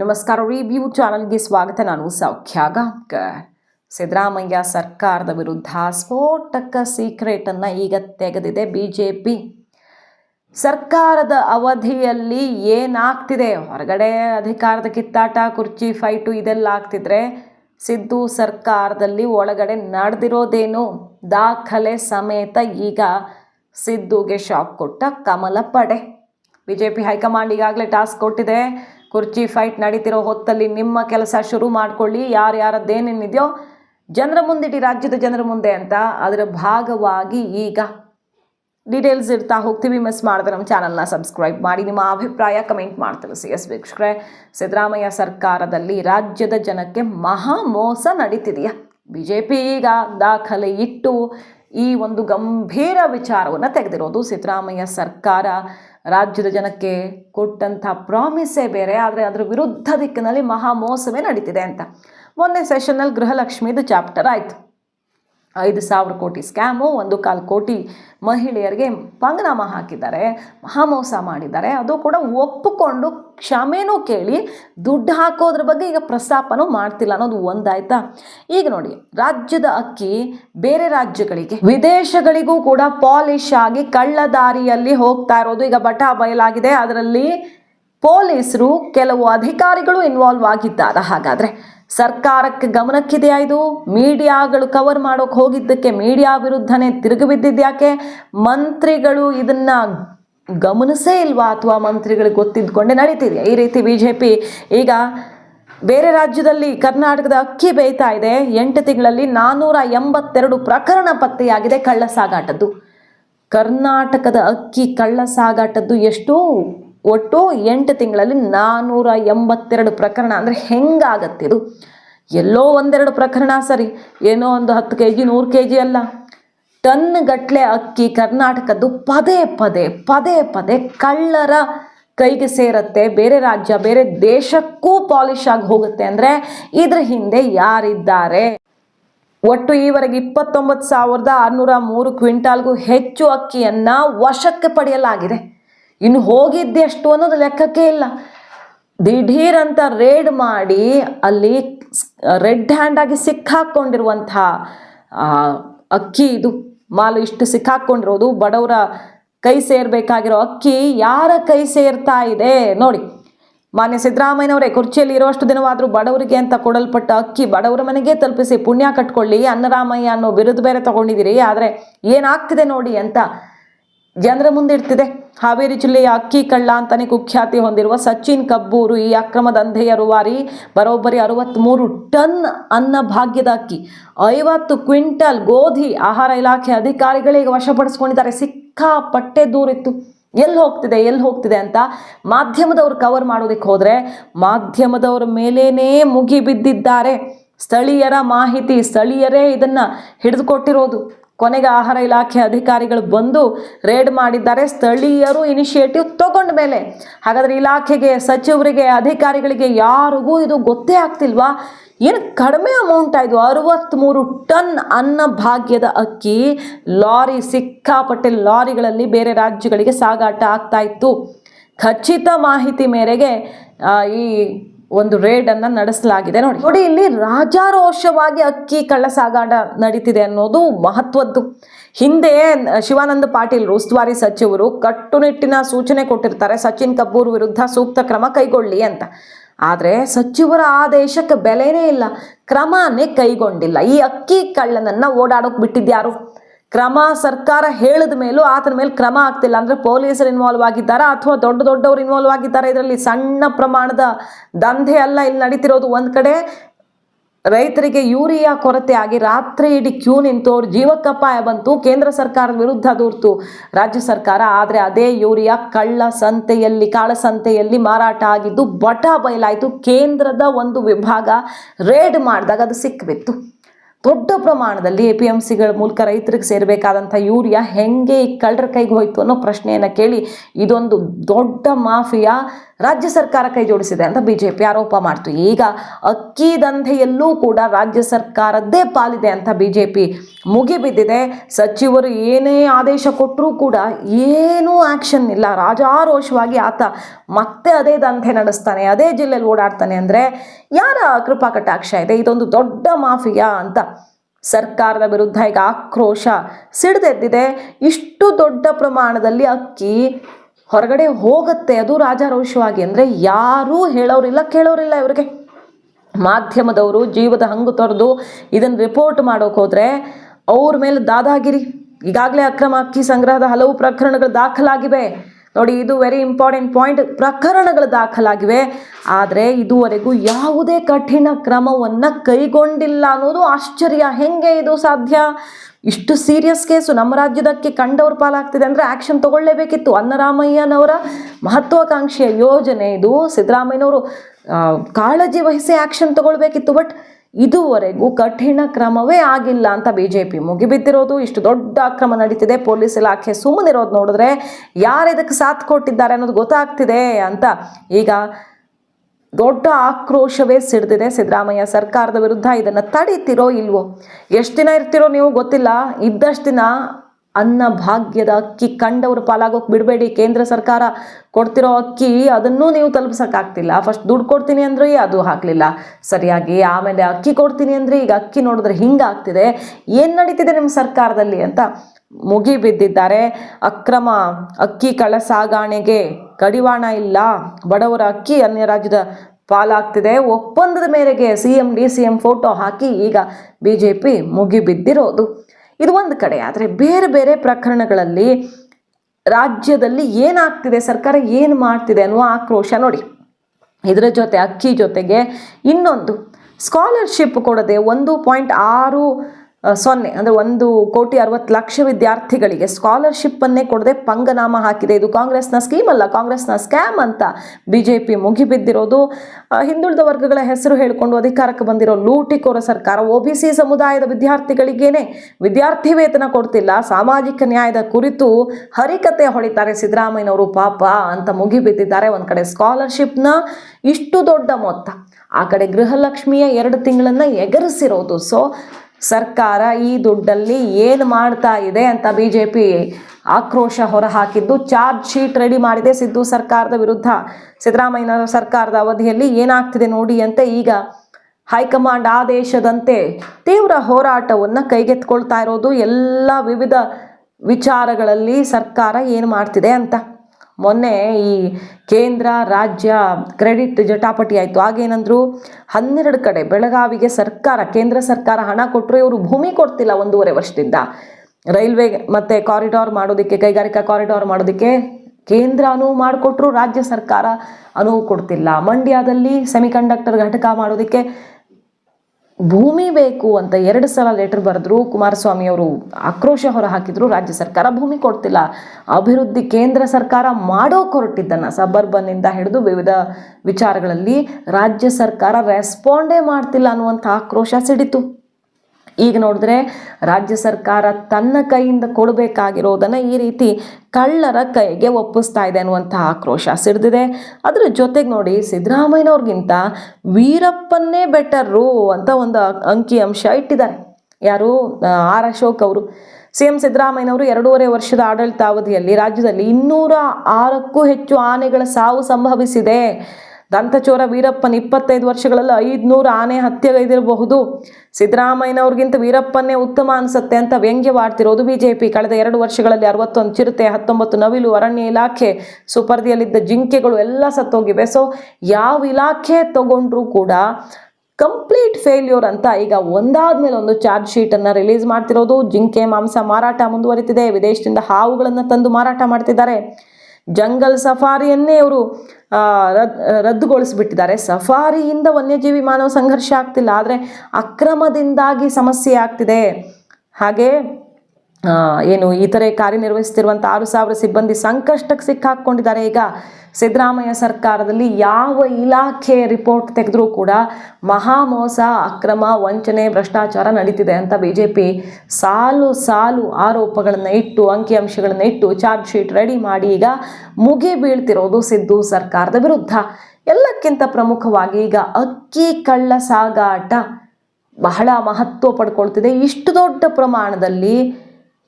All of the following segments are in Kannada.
ನಮಸ್ಕಾರ ರಿವ್ಯೂ ಚಾನಲ್ಗೆ ಸ್ವಾಗತ. ನಾನು ಸೌಖ್ಯ ಗಾಂಕರ್ ಸಿದ್ದರಾಮಯ್ಯ ಸರ್ಕಾರದ ವಿರುದ್ಧ ಸ್ಫೋಟಕ ಸೀಕ್ರೆಟನ್ನು ಈಗ ತೆಗೆದಿದೆ ಬಿ ಸರ್ಕಾರದ ಅವಧಿಯಲ್ಲಿ ಏನಾಗ್ತಿದೆ? ಹೊರಗಡೆ ಅಧಿಕಾರದ ಕಿತ್ತಾಟ, ಕುರ್ಚಿ ಫೈಟು ಇದೆಲ್ಲ ಆಗ್ತಿದ್ರೆ ಸಿದ್ದು ಸರ್ಕಾರದಲ್ಲಿ ಒಳಗಡೆ ನಡೆದಿರೋದೇನು? ದಾಖಲೆ ಸಮೇತ ಈಗ ಸಿದ್ದುಗೆ ಶಾಕ್ ಕೊಟ್ಟ ಕಮಲ ಪಡೆ. B J P high command ಈಗಾಗಲೇ ಟಾಸ್ಕ್ ಕೊಟ್ಟಿದೆ. ಕುರ್ಚಿ ಫೈಟ್ ನಡೀತಿರೋ ಹೊತ್ತಲ್ಲಿ ನಿಮ್ಮ ಕೆಲಸ ಶುರು ಮಾಡ್ಕೊಳ್ಳಿ. ಯಾರ್ಯಾರದ್ದೇನೇನಿದೆಯೋ ಜನರ ಮುಂದಿಟ್ಟು ರಾಜ್ಯದ ಜನರ ಮುಂದೆ ಅಂತ ಅದರ ಭಾಗವಾಗಿ ಈಗ ಡೀಟೇಲ್ಸ್ ಇರ್ತಾ ಹೋಗ್ತೀವಿ. ಮಿಸ್ ಮಾಡಿದ್ರೆ ನಮ್ಮ ಚಾನಲ್ನ ಸಬ್ಸ್ಕ್ರೈಬ್ ಮಾಡಿ. ನಿಮ್ಮ ಅಭಿಪ್ರಾಯ ಕಮೆಂಟ್ ಮಾಡಿ ಸಿ ಎಸ್ ವೀಕ್ಷಕರೇ, ಸಿದ್ದರಾಮಯ್ಯ ಸರ್ಕಾರದಲ್ಲಿ ರಾಜ್ಯದ ಜನಕ್ಕೆ ಮಹಾ ಮೋಸ ನಡೀತಿದೆಯಾ? ಬಿ ಜೆ ಪಿ ಈಗ ದಾಖಲೆ ಇಟ್ಟು ಈ ಒಂದು ಗಂಭೀರ ವಿಚಾರವನ್ನು ತೆಗೆದಿರೋದು ಸಿದ್ದರಾಮಯ್ಯ ಸರ್ಕಾರ. ರಾಜ್ಯದ ಜನಕ್ಕೆ ಕೊಟ್ಟಂಥ ಪ್ರಾಮಿಸೇ ಬೇರೆ, ಆದರೆ ಅದರ ವಿರುದ್ಧ ದಿಕ್ಕಿನಲ್ಲಿ ಮಹಾ ಮೋಸವೇ ನಡೀತಿದೆ ಅಂತ. ಮೊನ್ನೆ ಸೆಷನ್ನಲ್ಲಿ ಗೃಹಲಕ್ಷ್ಮಿದು ಚಾಪ್ಟರ್ ಆಯಿತು. ಐದು ಸಾವಿರ ಕೋಟಿ ಸ್ಕ್ಯಾಮು, ಒಂದು ಕಾಲು ಕೋಟಿ ಮಹಿಳೆಯರಿಗೆ ಪಂಗನಾಮ ಹಾಕಿದ್ದಾರೆ, ಮಹಾಮೋಸ ಮಾಡಿದ್ದಾರೆ. ಅದು ಕೂಡ ಒಪ್ಪಿಕೊಂಡು ಕ್ಷಮೆನೂ ಕೇಳಿ ದುಡ್ಡು ಹಾಕೋದ್ರ ಬಗ್ಗೆ ಈಗ ಪ್ರಸ್ತಾಪನೂ ಮಾಡ್ತಿಲ್ಲ ಅನ್ನೋದು ಒಂದಾಯ್ತಾ? ಈಗ ನೋಡಿ, ರಾಜ್ಯದ ಅಕ್ಕಿ ಬೇರೆ ರಾಜ್ಯಗಳಿಗೆ, ವಿದೇಶಗಳಿಗೂ ಕೂಡ ಪಾಲಿಶ್ ಆಗಿ ಕಳ್ಳ ದಾರಿಯಲ್ಲಿ ಹೋಗ್ತಾ ಇರೋದು ಈಗ ಬಟ ಬಯಲಾಗಿದೆ ಅದರಲ್ಲಿ ಪೊಲೀಸರು ಕೆಲವು ಅಧಿಕಾರಿಗಳು ಇನ್ವಾಲ್ವ್ ಆಗಿದ್ದಾರೆ. ಹಾಗಾದ್ರೆ ಸರ್ಕಾರಕ್ಕೆ ಗಮನಕ್ಕಿದೆಯಾ ಇದು? ಮೀಡಿಯಾಗಳು ಕವರ್ ಮಾಡೋಕೆ ಹೋಗಿದ್ದಕ್ಕೆ ಮೀಡಿಯಾ ವಿರುದ್ಧನೇ ತಿರುಗಿ ಬಿದ್ದಿದ್ಯಾಕೆ ಮಂತ್ರಿಗಳು ಇದನ್ನ ಗಮನಿಸೇ ಇಲ್ವಾ ಅಥವಾ ಮಂತ್ರಿಗಳಿಗೆ ಗೊತ್ತಿದ್ಕೊಂಡೆ ನಡೀತಿದೆಯಾ? ಈ ರೀತಿ ಬಿ ಈಗ ಬೇರೆ ರಾಜ್ಯದಲ್ಲಿ ಕರ್ನಾಟಕದ ಅಕ್ಕಿ ಬೇಯ್ತಾ ಇದೆ. ಎಂಟು ತಿಂಗಳಲ್ಲಿ ನಾನ್ನೂರ ಎಂಬತ್ತೆರಡು ಪ್ರಕರಣ ಪತ್ತೆಯಾಗಿದೆ ಕಳ್ಳ ಸಾಗಾಟದ್ದು ಕರ್ನಾಟಕದ ಅಕ್ಕಿ ಕಳ್ಳ ಸಾಗಾಟದ್ದು ಎಷ್ಟು ಒಟ್ಟು ಎಂಟು ತಿಂಗಳಲ್ಲಿ ನಾನ್ನೂರ ಎಂಬತ್ತೆರಡು ಪ್ರಕರಣ. ಅಂದರೆ ಹೆಂಗಾಗತ್ತಿದು ಎಲ್ಲೋ ಒಂದೆರಡು ಪ್ರಕರಣ ಸರಿ. ಏನೋ ಒಂದು ಹತ್ತು ಕೆ ಜಿ ನೂರು ಕೆ ಜಿ ಅಲ್ಲ. ಟನ್ ಗಟ್ಟಲೆ ಅಕ್ಕಿ ಕರ್ನಾಟಕದ್ದು ಪದೇ ಪದೇ ಪದೇ ಪದೇ ಕಳ್ಳರ ಕೈಗೆ ಸೇರತ್ತೆ. ಬೇರೆ ರಾಜ್ಯ, ಬೇರೆ ದೇಶಕ್ಕೂ ಪಾಲಿಶ್ ಆಗಿ ಹೋಗುತ್ತೆ ಅಂದರೆ ಇದ್ರ ಹಿಂದೆ ಯಾರಿದ್ದಾರೆ? ಒಟ್ಟು ಈವರೆಗೆ ಇಪ್ಪತ್ತೊಂಬತ್ತು ಸಾವಿರದ ಆರುನೂರ ಮೂರು ಕ್ವಿಂಟಾಲ್ಗೂ ಹೆಚ್ಚು ಅಕ್ಕಿಯನ್ನು ವಶಕ್ಕೆ ಪಡೆಯಲಾಗಿದೆ. ಇನ್ನು ಹೋಗಿದ್ದೆಷ್ಟು ಅನ್ನೋದು ಲೆಕ್ಕಕ್ಕೆ ಇಲ್ಲ. ದಿಢೀರ್ ಅಂತ ರೇಡ್ ಮಾಡಿ ಅಲ್ಲಿ ರೆಡ್ ಹ್ಯಾಂಡ್ ಆಗಿ ಸಿಕ್ಕಾಕೊಂಡಿರುವಂತಹ ಅಕ್ಕಿ ಇದು, ಮಾಲು ಇಷ್ಟು ಸಿಕ್ಕಾಕೊಂಡಿರೋದು, ಬಡವರ ಕೈ ಸೇರಬೇಕಾಗಿರೋ ಅಕ್ಕಿ ಯಾರ ಕೈ ಸೇರ್ತಾ ಇದೆ ನೋಡಿ. ಮಾನ್ಯ ಸಿದ್ದರಾಮಯ್ಯನವರೇ, ಕುರ್ಚಿಯಲ್ಲಿ ಇರುವಷ್ಟು ದಿನವಾದರೂ ಬಡವರಿಗೆ ಅಂತ ಕೊಡಲ್ಪಟ್ಟ ಅಕ್ಕಿ ಬಡವರ ಮನೆಗೆ ತಲುಪಿಸಿ ಪುಣ್ಯ ಕಟ್ಕೊಳ್ಳಿ ಅನ್ನರಾಮಯ್ಯ ಅನ್ನೋ ಬಿರುದು ಬೇರೆ ತಗೊಂಡಿದ್ದೀರಿ, ಆದರೆ ಏನಾಗ್ತಿದೆ ನೋಡಿ ಅಂತ ಜನರ ಮುಂದಿಡ್ತಿದೆ ಹಾವೇರಿ ಜಿಲ್ಲೆಯ ಅಕ್ಕಿ ಕಳ್ಳ ಅಂತಾನೆ ಕುಖ್ಯಾತಿ ಹೊಂದಿರುವ ಸಚಿನ್ ಕಬ್ಬೂರು ಈ ಅಕ್ರಮ ದಂಧೆಯ ರೂವಾರಿ ಬರೋಬ್ಬರಿ ಅರವತ್ತ್ಮೂರು ಟನ್ ಅನ್ನ ಭಾಗ್ಯದ ಅಕ್ಕಿ. ಐವತ್ತು ಕ್ವಿಂಟಲ್ ಗೋಧಿ ಆಹಾರ ಇಲಾಖೆ ಅಧಿಕಾರಿಗಳಿಗೆ ವಶಪಡಿಸ್ಕೊಂಡಿದ್ದಾರೆ. ಸಿಕ್ಕಾಪಟ್ಟೆ ದೂರಿತ್ತು. ಎಲ್ಲಿ ಹೋಗ್ತಿದೆ ಎಲ್ಲಿ ಹೋಗ್ತಿದೆ ಅಂತ ಮಾಧ್ಯಮದವರು ಕವರ್ ಮಾಡೋದಕ್ಕೆ ಹೋದರೆ ಮಾಧ್ಯಮದವರ ಮೇಲೇನೇ ಮುಗಿ ಬಿದ್ದಿದ್ದಾರೆ ಸ್ಥಳೀಯರ ಮಾಹಿತಿ, ಸ್ಥಳೀಯರೇ ಇದನ್ನು ಹಿಡಿದುಕೊಟ್ಟಿರೋದು. ಕೊನೆಗೆ ಆಹಾರ ಇಲಾಖೆ ಅಧಿಕಾರಿಗಳು ಬಂದು ರೇಡ್ ಮಾಡಿದ್ದಾರೆ. ಸ್ಥಳೀಯರು ಇನಿಷಿಯೇಟಿವ್ ತಗೊಂಡ ಮೇಲೆ. ಹಾಗಾದರೆ ಇಲಾಖೆಗೆ, ಸಚಿವರಿಗೆ, ಅಧಿಕಾರಿಗಳಿಗೆ ಯಾರಿಗೂ ಇದು ಗೊತ್ತೇ ಆಗ್ತಿಲ್ವಾ? ಏನು ಕಡಿಮೆ ಅಮೌಂಟ್ ಆಯಿತು ಅರವತ್ತ್ಮೂರು ಟನ್ ಅನ್ನ ಭಾಗ್ಯದ ಅಕ್ಕಿ ಲಾರಿ, ಸಿಕ್ಕಾಪಟ್ಟೆ ಲಾರಿಗಳಲ್ಲಿ ಬೇರೆ ರಾಜ್ಯಗಳಿಗೆ ಸಾಗಾಟ ಆಗ್ತಾ ಇತ್ತು. ಖಚಿತ ಮಾಹಿತಿ ಮೇರೆಗೆ ಈ ಒಂದು ರೇಡ್ ಅನ್ನ ನಡೆಸಲಾಗಿದೆ ನೋಡಿ. ನೋಡಿ, ಇಲ್ಲಿ ರಾಜಾರೋಷವಾಗಿ ಅಕ್ಕಿ ಕಳ್ಳ ಸಾಗಾಟ ನಡೀತಿದೆ ಅನ್ನೋದು ಮಹತ್ವದ್ದು. ಹಿಂದೆ ಶಿವಾನಂದ ಪಾಟೀಲ್, ಉಸ್ತುವಾರಿ ಸಚಿವರು ಕಟ್ಟುನಿಟ್ಟಿನ ಸೂಚನೆ ಕೊಟ್ಟಿರ್ತಾರೆ, ಸಚಿನ್ ಕಪೂರ್ ವಿರುದ್ಧ ಸೂಕ್ತ ಕ್ರಮ ಕೈಗೊಳ್ಳಿ ಅಂತ. ಆದರೆ ಸಚಿವರ ಆದೇಶಕ್ಕೆ ಬೆಲೆನೇ ಇಲ್ಲ, ಕ್ರಮನೇ ಕೈಗೊಂಡಿಲ್ಲ. ಈ ಅಕ್ಕಿ ಕಳ್ಳನನ್ನ ಓಡಾಡೋಕೆ ಬಿಟ್ಟಿದ್ಯಾರು? ಕ್ರಮ ಸರ್ಕಾರ ಹೇಳಿದ ಮೇಲೂ ಆತನ ಮೇಲೆ ಕ್ರಮ ಆಗ್ತಿಲ್ಲ. ಅಂದರೆ ಪೊಲೀಸರು ಇನ್ವಾಲ್ವ್ ಆಗಿದ್ದಾರಾ ಅಥವಾ ದೊಡ್ಡ ದೊಡ್ಡವರು ಇನ್ವಾಲ್ವ್ ಆಗಿದ್ದಾರೆ? ಇದರಲ್ಲಿ ಸಣ್ಣ ಪ್ರಮಾಣದ ದಂಧೆ ಅಲ್ಲ ಇಲ್ಲಿ ನಡೀತಿರೋದು. ಒಂದು ಕಡೆ ರೈತರಿಗೆ ಯೂರಿಯಾ ಕೊರತೆ ಆಗಿ ರಾತ್ರಿ ಇಡೀ ಕ್ಯೂ ನಿಂತು ಅವ್ರ ಜೀವಕ್ಕಪಾಯ ಬಂತು. ಕೇಂದ್ರ ಸರ್ಕಾರದ ವಿರುದ್ಧ ದೂರ್ತು. ರಾಜ್ಯ ಸರ್ಕಾರ ಆದರೆ ಅದೇ ಯೂರಿಯಾ ಕಳ್ಳ ಸಂತೆಯಲ್ಲಿ, ಕಾಳ ಸಂತೆಯಲ್ಲಿ ಮಾರಾಟ ಆಗಿದ್ದು ಬಟ ಬಯಲಾಯಿತು. ಕೇಂದ್ರದ ಒಂದು ವಿಭಾಗ ರೇಡ್ ಮಾಡಿದಾಗ ಅದು ಸಿಕ್ಬಿತ್ತು. ದೊಡ್ಡ ಪ್ರಮಾಣದಲ್ಲಿ ಎ ಪಿ ಎಂ ಸಿಗಳ ಮೂಲಕ ರೈತರಿಗೆ ಸೇರಬೇಕಾದಂಥ ಯೂರಿಯಾ ಹೆಂಗೆ ಈ ಕಳ್ಳರ ಕೈಗೆ ಹೋಯಿತು ಅನ್ನೋ ಪ್ರಶ್ನೆಯನ್ನು ಕೇಳಿ ಇದೊಂದು ದೊಡ್ಡ ಮಾಫಿಯಾ. ರಾಜ್ಯ ಸರ್ಕಾರ ಕೈ ಜೋಡಿಸಿದೆ ಅಂತ ಬಿಜೆಪಿ ಆರೋಪ ಮಾಡ್ತು. ಈಗ ಅಕ್ಕಿ ದಂಧೆಯಲ್ಲೂ ಕೂಡ ರಾಜ್ಯ ಸರ್ಕಾರದ್ದೇ ಪಾಲಿದೆ ಅಂತ ಬಿಜೆಪಿ ಮುಗಿಬಿದ್ದಿದೆ. ಸಚಿವರು ಏನೇ ಆದೇಶ ಕೊಟ್ಟರೂ ಕೂಡ ಏನೂ ಆಕ್ಷನ್ ಇಲ್ಲ. ರಾಜಾರೋಷವಾಗಿ ಆತ ಮತ್ತೆ ಅದೇ ದಂಧೆ ನಡೆಸ್ತಾನೆ, ಅದೇ ಜಿಲ್ಲೆಯಲ್ಲಿ ಓಡಾಡ್ತಾನೆ ಅಂದರೆ ಯಾರ ಕೃಪಾ ಕಟಾಕ್ಷ ಇದೆ? ಇದೊಂದು ದೊಡ್ಡ ಮಾಫಿಯಾ ಅಂತ ಸರ್ಕಾರದ ವಿರುದ್ಧ ಈಗ ಆಕ್ರೋಶ ಸಿಡಿದೆದ್ದಿದೆ. ಇಷ್ಟು ದೊಡ್ಡ ಪ್ರಮಾಣದಲ್ಲಿ ಅಕ್ಕಿ ಹೊರಗಡೆ ಹೋಗುತ್ತೆ. ಅದು ರಾಜಾರೋಷವಾಗಿ ಅಂದರೆ ಯಾರೂ ಹೇಳೋರಿಲ್ಲ, ಕೇಳೋರಿಲ್ಲ ಇವರಿಗೆ. ಮಾಧ್ಯಮದವರು, ಜೀವದ ಹಂಗು ತೊರೆದು ಇದನ್ನು ರಿಪೋರ್ಟ್ ಮಾಡೋಕೆ ಹೋದರೆ ಅವ್ರ ಮೇಲೆ ದಾದಾಗಿರಿ. ಈಗಾಗಲೇ ಅಕ್ರಮ ಅಕ್ಕಿ ಸಂಗ್ರಹದ ಹಲವು ಪ್ರಕರಣಗಳು ದಾಖಲಾಗಿವೆ. ನೋಡಿ, ಇದು ವೆರಿ ಇಂಪಾರ್ಟೆಂಟ್ ಪಾಯಿಂಟ್ ಪ್ರಕರಣಗಳು ದಾಖಲಾಗಿವೆ. ಆದರೆ ಇದುವರೆಗೂ ಯಾವುದೇ ಕಠಿಣ ಕ್ರಮವನ್ನು ಕೈಗೊಂಡಿಲ್ಲ ಅನ್ನೋದು ಆಶ್ಚರ್ಯ. ಹೆಂಗೆ ಇದು ಸಾಧ್ಯ? ಇಷ್ಟು ಸೀರಿಯಸ್ ಕೇಸು ನಮ್ಮ ರಾಜ್ಯದಕ್ಕೆ ಕಂಡವ್ರ ಪಾಲಾಗ್ತಿದೆ ಅಂದರೆ ಆ್ಯಕ್ಷನ್ ತಗೊಳ್ಳೇಬೇಕಿತ್ತು. ಅನ್ನರಾಮಯ್ಯನವರ ಮಹತ್ವಾಕಾಂಕ್ಷೆಯ ಯೋಜನೆ ಇದು. ಸಿದ್ದರಾಮಯ್ಯನವರು ಕಾಳಜಿ ವಹಿಸಿ ಆ್ಯಕ್ಷನ್ ತಗೊಳ್ಬೇಕಿತ್ತು ಬಟ್ ಇದುವರೆಗೂ ಕಠಿಣ ಕ್ರಮವೇ ಆಗಿಲ್ಲ ಅಂತ ಬಿ ಜೆ ಪಿ ಮುಗಿಬಿದ್ದಿರೋದು. ಇಷ್ಟು ದೊಡ್ಡ ಅಕ್ರಮ ನಡೀತಿದೆ. ಪೊಲೀಸ್ ಇಲಾಖೆ ಸುಮ್ಮನಿರೋದು ನೋಡಿದ್ರೆ ಯಾರು ಇದಕ್ಕೆ ಸಾಥ್ ಕೊಟ್ಟಿದ್ದಾರೆ ಅನ್ನೋದು ಗೊತ್ತಾಗ್ತಿದೆ ಅಂತ ಈಗ ದೊಡ್ಡ ಆಕ್ರೋಶವೇ ಸಿಡ್ದಿದೆ ಸಿದ್ದರಾಮಯ್ಯ. ಸರ್ಕಾರದ ವಿರುದ್ಧ ಇದನ್ನು ತಡೀತಿರೋ ಇಲ್ವೋ? ಎಷ್ಟು ದಿನ ಇರ್ತಿರೋ ನೀವು ಗೊತ್ತಿಲ್ಲ. ಇದ್ದಷ್ಟು ದಿನ ಅನ್ನ ಭಾಗ್ಯದ ಅಕ್ಕಿ ಕಂಡವರು ಪಾಲಾಗೋಕೆ ಬಿಡಬೇಡಿ. ಕೇಂದ್ರ ಸರ್ಕಾರ ಕೊಡ್ತಿರೋ ಅಕ್ಕಿ ಅದನ್ನೂ ನೀವು ತಲುಪಿಸೋಕ್ಕಾಗ್ತಿಲ್ಲ. ಫಸ್ಟ್ ದುಡ್ಡು ಕೊಡ್ತೀನಿ ಅಂದ್ರೆ, ಅದು ಹಾಕಲಿಲ್ಲ. ಸರಿಯಾಗಿ ಆಮೇಲೆ ಅಕ್ಕಿ ಕೊಡ್ತೀನಿ ಅಂದರೆ, ಈಗ ಅಕ್ಕಿ ನೋಡಿದ್ರೆ ಹಿಂಗಾಗ್ತಿದೆ ಏನು ನಡೀತಿದೆ ನಿಮ್ಮ ಸರ್ಕಾರದಲ್ಲಿ ಅಂತ ಮುಗಿ ಬಿದ್ದಿದ್ದಾರೆ ಅಕ್ರಮ ಅಕ್ಕಿ ಕಳ ಸಾಗಾಣೆಗೆ ಕಡಿವಾಣ ಇಲ್ಲ. ಬಡವರ ಅಕ್ಕಿ ಅನ್ಯ ರಾಜ್ಯದ ಪಾಲಾಗ್ತಿದೆ. ಒಪ್ಪಂದದ ಮೇರೆಗೆ C M D, C M photo ಹಾಕಿ ಈಗ ಬಿ ಜೆ ಪಿ ಮುಗಿಬಿದ್ದಿರೋದು. ಇದು ಒಂದು ಕಡೆ. ಆದರೆ ಬೇರೆ ಬೇರೆ ಪ್ರಕರಣಗಳಲ್ಲಿ ರಾಜ್ಯದಲ್ಲಿ ಏನಾಗ್ತಿದೆ? ಸರ್ಕಾರ ಏನು ಮಾಡ್ತಿದೆ ಅನ್ನುವ ಆಕ್ರೋಶ ನೋಡಿ. ಇದರ ಜೊತೆ ಅಕ್ಕಿ ಜೊತೆಗೆ ಇನ್ನೊಂದು. ಸ್ಕಾಲರ್ಶಿಪ್ ಕೊಡದೆ ಒಂದು ಪಾಯಿಂಟ್ ಆರು ಸೊನ್ನೆ, ಅಂದರೆ ಒಂದು ಕೋಟಿ ಅರವತ್ತು ಲಕ್ಷ ವಿದ್ಯಾರ್ಥಿಗಳಿಗೆ ಸ್ಕಾಲರ್ಶಿಪ್ಪನ್ನೇ ಕೊಡದೆ ಪಂಗನಾಮ ಹಾಕಿದೆ. ಇದು ಕಾಂಗ್ರೆಸ್ನ ಸ್ಕೀಮ್ ಅಲ್ಲ, ಕಾಂಗ್ರೆಸ್ನ ಸ್ಕ್ಯಾಮ್ ಅಂತ ಬಿ ಜೆ ಪಿ ಮುಗಿಬಿದ್ದಿರೋದು ಹಿಂದುಳಿದ ವರ್ಗಗಳ ಹೆಸರು ಹೇಳಿಕೊಂಡು ಅಧಿಕಾರಕ್ಕೆ ಬಂದಿರೋ ಲೂಟಿಕೋರ ಸರ್ಕಾರ ಒ ಬಿ ಸಿ ಸಮುದಾಯದ ವಿದ್ಯಾರ್ಥಿಗಳಿಗೇನೆ ವಿದ್ಯಾರ್ಥಿ ವೇತನ ಕೊಡ್ತಿಲ್ಲ, ಸಾಮಾಜಿಕ ನ್ಯಾಯದ ಕುರಿತು ಹರಿಕತೆ ಹೊಳಿತಾರೆ ಸಿದ್ದರಾಮಯ್ಯನವರು, ಪಾಪ ಅಂತ ಮುಗಿಬಿದ್ದಿದ್ದಾರೆ ಒಂದು ಕಡೆ. ಸ್ಕಾಲರ್ಶಿಪ್ನ ಇಷ್ಟು ದೊಡ್ಡ ಮೊತ್ತ, ಆ ಕಡೆ ಗೃಹಲಕ್ಷ್ಮಿಯ ಎರಡು ತಿಂಗಳನ್ನು ಎಗರಿಸಿರೋದು. ಸೊ ಸರ್ಕಾರ ಈ ದುಡ್ಡಲ್ಲಿ ಏನು ಮಾಡ್ತಾ ಇದೆ ಅಂತ ಬಿ ಜೆ ಪಿ ಆಕ್ರೋಶ ಹೊರಹಾಕಿದ್ದು, ಚಾರ್ಜ್ ಶೀಟ್ ರೆಡಿ ಮಾಡಿದೆ ಸಿದ್ದು ಸರ್ಕಾರದ ವಿರುದ್ಧ. ಸಿದ್ದರಾಮಯ್ಯ ಸರ್ಕಾರದ ಅವಧಿಯಲ್ಲಿ ಏನಾಗ್ತಿದೆ ನೋಡಿ ಅಂತ ಈಗ ಹೈಕಮಾಂಡ್ ಆದೇಶದಂತೆ ತೀವ್ರ ಹೋರಾಟವನ್ನು ಕೈಗೆತ್ಕೊಳ್ತಾ ಇರೋದು ಎಲ್ಲ ವಿವಿಧ ವಿಚಾರಗಳಲ್ಲಿ ಸರ್ಕಾರ ಏನು ಮಾಡ್ತಿದೆ ಅಂತ. ಮೊನ್ನೆ ಈ ಕೇಂದ್ರ, ರಾಜ್ಯ ಕ್ರೆಡಿಟ್ ಜಟಾಪಟಿ ಆಯಿತು. ಆಗೇನಂದ್ರು ಹನ್ನೆರಡು ಕಡೆ ಬೆಳಗಾವಿಗೆ ಸರ್ಕಾರ, ಕೇಂದ್ರ ಸರ್ಕಾರ ಹಣ ಕೊಟ್ಟರು ಇವರು ಭೂಮಿ ಕೊಡ್ತಿಲ್ಲ ಒಂದೂವರೆ ವರ್ಷದಿಂದ. ರೈಲ್ವೆ ಮತ್ತು ಕಾರಿಡಾರ್ ಮಾಡೋದಕ್ಕೆ, ಕೈಗಾರಿಕಾ ಕಾರಿಡಾರ್ ಮಾಡೋದಕ್ಕೆ ಕೇಂದ್ರ ಅನುವು ಮಾಡಿಕೊಟ್ರು, ರಾಜ್ಯ ಸರ್ಕಾರ ಅನುವು ಕೊಡ್ತಿಲ್ಲ. ಮಂಡ್ಯದಲ್ಲಿ ಸೆಮಿಕಂಡಕ್ಟರ್ ಘಟಕ ಮಾಡೋದಕ್ಕೆ ಭೂಮಿ ಬೇಕು ಅಂತ ಎರಡು ಸಲ ಲೆಟರ್ ಬರೆದ್ರು ಕುಮಾರಸ್ವಾಮಿ ಅವರು ಆಕ್ರೋಶ ಹೊರ ಹಾಕಿದ್ರು ರಾಜ್ಯ ಸರ್ಕಾರ ಭೂಮಿ ಕೊಡ್ತಿಲ್ಲ. ಅಭಿವೃದ್ಧಿ ಕೇಂದ್ರ ಸರ್ಕಾರ ಮಾಡೋ ಹೊರಟಿದ್ದನ್ನು ಸಬರ್ಬನ್ನಿಂದ ಹಿಡಿದು ವಿವಿಧ ವಿಚಾರಗಳಲ್ಲಿ ರಾಜ್ಯ ಸರ್ಕಾರ ರೆಸ್ಪಾಂಡೇ ಮಾಡ್ತಿಲ್ಲ ಅನ್ನುವಂಥ ಆಕ್ರೋಶ ಸಿಡಿತು. ಈಗ ನೋಡಿದ್ರೆ ರಾಜ್ಯ ಸರ್ಕಾರ ತನ್ನ ಕೈಯಿಂದ ಕೊಡಬೇಕಾಗಿರೋದನ್ನು ಈ ರೀತಿ ಕಳ್ಳರ ಕೈಗೆ ಒಪ್ಪಿಸ್ತಾ ಇದೆ ಅನ್ನುವಂಥ ಆಕ್ರೋಶ ಸಿಡಿದಿದೆ. ಅದರ ಜೊತೆಗೆ ನೋಡಿ ಸಿದ್ದರಾಮಯ್ಯನವ್ರಿಗಿಂತ ವೀರಪ್ಪನ್ನೇ ಬೆಟರ್ರು ಅಂತ ಒಂದು ಅಂಕಿ ಅಂಶ ಇಟ್ಟಿದ್ದಾರೆ. ಯಾರು? ಆರ್ ಅಶೋಕ್ ಅವರು. ಸಿ ಎಂ ಸಿದ್ದರಾಮಯ್ಯನವರು ಎರಡೂವರೆ ವರ್ಷದ ಆಡಳಿತಾವಧಿಯಲ್ಲಿ ರಾಜ್ಯದಲ್ಲಿ ಇನ್ನೂರ ಆರಕ್ಕೂ ಹೆಚ್ಚು ಆನೆಗಳ ಸಾವು ಸಂಭವಿಸಿದೆ. ದಂತಚೋರ ವೀರಪ್ಪನ್ ಇಪ್ಪತ್ತೈದು ವರ್ಷಗಳಲ್ಲಿ ಐದುನೂರು ಆನೆ ಹತ್ಯೆಗೈದಿರಬಹುದು. ಸಿದ್ದರಾಮಯ್ಯನವ್ರಿಗಿಂತ ವೀರಪ್ಪನ್ನೇ ಉತ್ತಮ ಅನಿಸುತ್ತೆ ಅಂತ ವ್ಯಂಗ್ಯವಾಡ್ತಿರೋದು ಬಿಜೆಪಿ. ಕಳೆದ ಎರಡು ವರ್ಷಗಳಲ್ಲಿ ಅರವತ್ತೊಂದು ಚಿರತೆ, ಹತ್ತೊಂಬತ್ತು ನವಿಲು, ಅರಣ್ಯ ಇಲಾಖೆ ಸುಪರ್ದಿಯಲ್ಲಿದ್ದ ಜಿಂಕೆಗಳು ಎಲ್ಲ ಸತ್ತೋಗಿವೆ. ಸೊ ಯಾವ ಇಲಾಖೆ ತಗೊಂಡ್ರೂ ಕೂಡ ಕಂಪ್ಲೀಟ್ ಫೇಲ್ಯೂರ್ ಅಂತ ಈಗ ಒಂದಾದ ಮೇಲೆ ಒಂದು ಚಾರ್ಜ್ ಶೀಟನ್ನು ರಿಲೀಸ್ ಮಾಡ್ತಿರೋದು. ಜಿಂಕೆ, ಮಾಂಸ ಮಾರಾಟ ಮುಂದುವರಿತಿದೆ. ವಿದೇಶದಿಂದ ಹಾವುಗಳನ್ನು ತಂದು ಮಾರಾಟ ಮಾಡ್ತಿದ್ದಾರೆ. ಜಂಗಲ್ ಸಫಾರಿಯನ್ನೇ ಅವರು ರದ್, ರದ್ದುಗೊಳಿಸ್ಬಿಟ್ಟಿದ್ದಾರೆ. ಸಫಾರಿಯಿಂದ ವನ್ಯಜೀವಿ ಮಾನವ ಸಂಘರ್ಷ ಆಗ್ತಿಲ್ಲ, ಆದರೆ ಅಕ್ರಮದಿಂದಾಗಿ ಸಮಸ್ಯೆ ಆಗ್ತಿದೆ. ಹಾಗೆ ಆ, ಈ ಥರ ಕಾರ್ಯನಿರ್ವಹಿಸ್ತಿರುವಂಥ ಆರು ಸಾವಿರ ಸಿಬ್ಬಂದಿ ಸಂಕಷ್ಟಕ್ಕೆ ಸಿಕ್ಕಾಕೊಂಡಿದ್ದಾರೆ. ಈಗ ಸಿದ್ದರಾಮಯ್ಯ ಸರ್ಕಾರದಲ್ಲಿ ಯಾವ ಇಲಾಖೆ ರಿಪೋರ್ಟ್ ತೆಗೆದ್ರೂ ಕೂಡ ಮಹಾಮೋಸ ಅಕ್ರಮ ವಂಚನೆ ಭ್ರಷ್ಟಾಚಾರ ನಡೀತಿದೆ ಅಂತ ಬಿ ಜೆ ಪಿ ಸಾಲು ಸಾಲು ಆರೋಪಗಳನ್ನು ಇಟ್ಟು ಅಂಕಿಅಂಶಗಳನ್ನು ಇಟ್ಟು ಚಾರ್ಜ್ ಶೀಟ್ ರೆಡಿ ಮಾಡಿ ಈಗ ಮುಗಿ ಬೀಳ್ತಿರೋದು ಸಿದ್ದು ಸರ್ಕಾರದ ವಿರುದ್ಧ. ಎಲ್ಲಕ್ಕಿಂತ ಪ್ರಮುಖವಾಗಿ ಈಗ ಅಕ್ಕಿ ಕಳ್ಳ ಸಾಗಾಟ ಬಹಳ ಮಹತ್ವ ಪಡ್ಕೊಳ್ತಿದೆ. ಇಷ್ಟು ದೊಡ್ಡ ಪ್ರಮಾಣದಲ್ಲಿ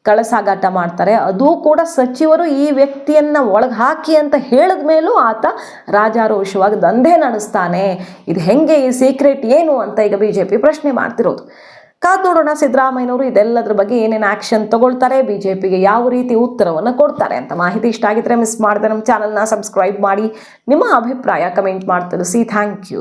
ಕಳಸಾಗಾಟ ಮಾಡ್ತಾರೆ. ಅದು ಕೂಡ ಸಚಿವರು ಈ ವ್ಯಕ್ತಿಯನ್ನ ಒಳಗೆ ಹಾಕಿ ಅಂತ ಹೇಳಿದ ಮೇಲೂ ಆತ ರಾಜಾರೋಷವಾಗಿ ದಂಧೆ ನಡೆಸ್ತಾನೆ. ಇದು ಹೆಂಗೆ ಈ ಸೀಕ್ರೆಟ್ ಏನು ಅಂತ ಈಗ ಬಿ ಜೆ ಪಿ ಪ್ರಶ್ನೆ ಮಾಡ್ತಿರೋದು. ಕಾದು ನೋಡೋಣ ಸಿದ್ದರಾಮಯ್ಯನವರು ಇದೆಲ್ಲದರ ಬಗ್ಗೆ ಏನೇನು ಆ್ಯಕ್ಷನ್ ತಗೊಳ್ತಾರೆ ಬಿ ಜೆ ಪಿಗೆ ಯಾವ ರೀತಿ ಉತ್ತರವನ್ನು ಕೊಡ್ತಾರೆ ಅಂತ ಮಾಹಿತಿ ಇಷ್ಟ ಆಗಿದ್ರೆ ಮಿಸ್ ಮಾಡಿದೆ ನಮ್ಮ ಚಾನಲ್ನ ಸಬ್ಸ್ಕ್ರೈಬ್ ಮಾಡಿ. ನಿಮ್ಮ ಅಭಿಪ್ರಾಯ ಕಮೆಂಟ್ ಮಾಡಿ ತಿಳಿಸಿ ಥ್ಯಾಂಕ್ ಯು.